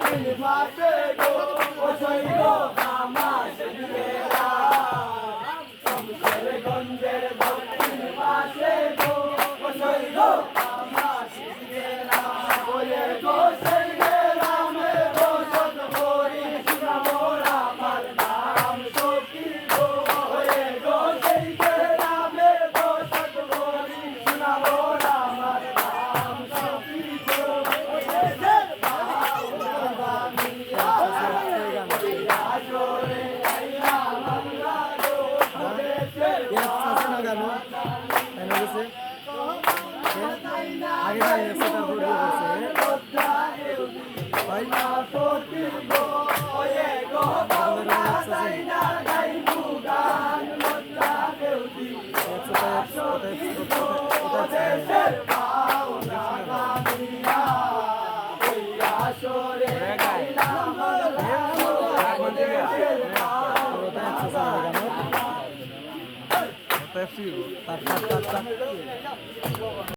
কেন কেন গেছে আগে যাই গেছে তারপর বিয়ে করছে prefiro. Tá, tá, tá, tá.